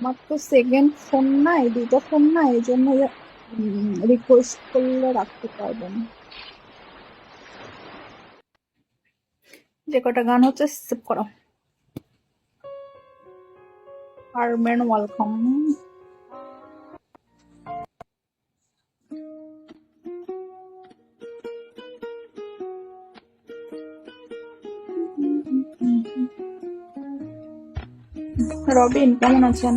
আমার তো second phone নাই দুটো ফোন নাই, এই জন্য রিকোয়েস্ট করলে রাখতে পারবেন যে কটা গান হচ্ছে সেভ করো। আর মেন ওয়েলকাম রবিন কেমন আছেন?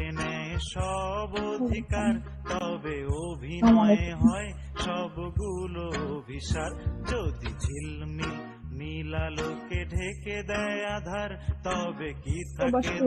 কেড়ে নেয় সব অধিকার তবে অভিনয় হয় সবগুলো অভিসার। যদি ঝিলমিল নীলালোকে ঢেকে দেয় আধার তবে কি থাকে